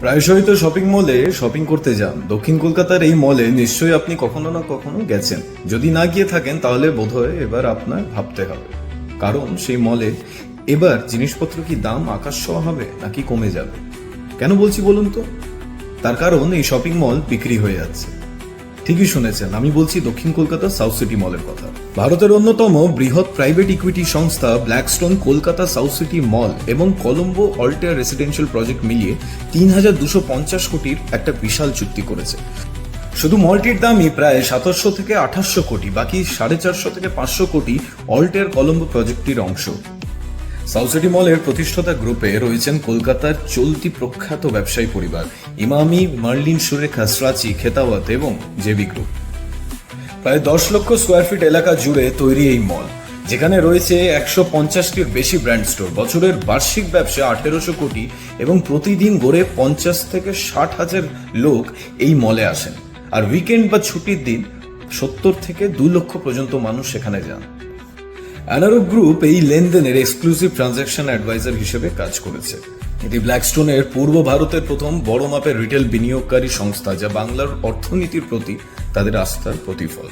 প্রায়শই তো শপিং মলে শপিং করতে যান। দক্ষিণ কলকাতার এই মলে নিশ্চয়ই আপনি কখনো না কখনো গেছেন। যদি না গিয়ে থাকেন, তাহলে বোধহয় এবার আপনার ভাবতে হবে। কারণ সেই মলে এবার জিনিসপত্র কি দাম আকাশ ছোঁয়া হবে, নাকি কমে যাবে? কেন বলছি বলুন তো? তার কারণ এই শপিং মল বিক্রি হয়ে যাচ্ছে। ঠিকই শুনেছেন, আমি বলছি দক্ষিণ কলকাতা সাউথ সিটি মলের কথা। ভারতের অন্যতম বৃহৎ প্রাইভেট ইকুইটি সংস্থা Blackstone Kolkata south city mall এবং কলম্বো অল্টেয়ার রেসিডেন্সিয়াল প্রজেক্ট মিলিয়ে তিন হাজার দুশো পঞ্চাশ কোটির একটা বিশাল চুক্তি করেছে। শুধু মলটির দামই প্রায় সাতাশশো থেকে আঠাশশো কোটি, বাকি সাড়ে চারশো থেকে পাঁচশো কোটি অল্টেয়ার কলম্বো প্রজেক্টটির অংশ। সাউথ সিটি মলের প্রতিষ্ঠাতা গ্রুপে রয়েছেন কলকাতার চলতি প্রখ্যাত ব্যবসায়ী পরিবার, ইমামি মার্লিন সুরেখা, স্রাচি, খেতাওয়াত এবং জেবি গ্রুপ। প্রায় দশ লক্ষ স্কোয়ার ফিট এলাকা জুড়ে তৈরি এই মল, যেখানে রয়েছে একশো পঞ্চাশটির বেশি ব্র্যান্ড স্টোর বছরের বার্ষিক ব্যবসা আঠেরোশো কোটি এবং প্রতিদিন গড়ে পঞ্চাশ থেকে ষাট হাজার লোক এই মলে আসেন। আর উইকেন্ড বা ছুটির দিন সত্তর থেকে দু লক্ষ পর্যন্ত মানুষ সেখানে যান। অ্যানারো গ্রুপ এই লেনদেনের এক্সক্লুসিভ ট্রানজ্যাকশন অ্যাডভাইজার হিসেবে কাজ করেছে। এটি ব্ল্যাকস্টোনের পূর্ব ভারতের প্রথম বড় মাপের রিটেল বিনিয়োগকারী সংস্থা, যা বাংলার অর্থনীতির প্রতি তাদের আস্থার প্রতিফল।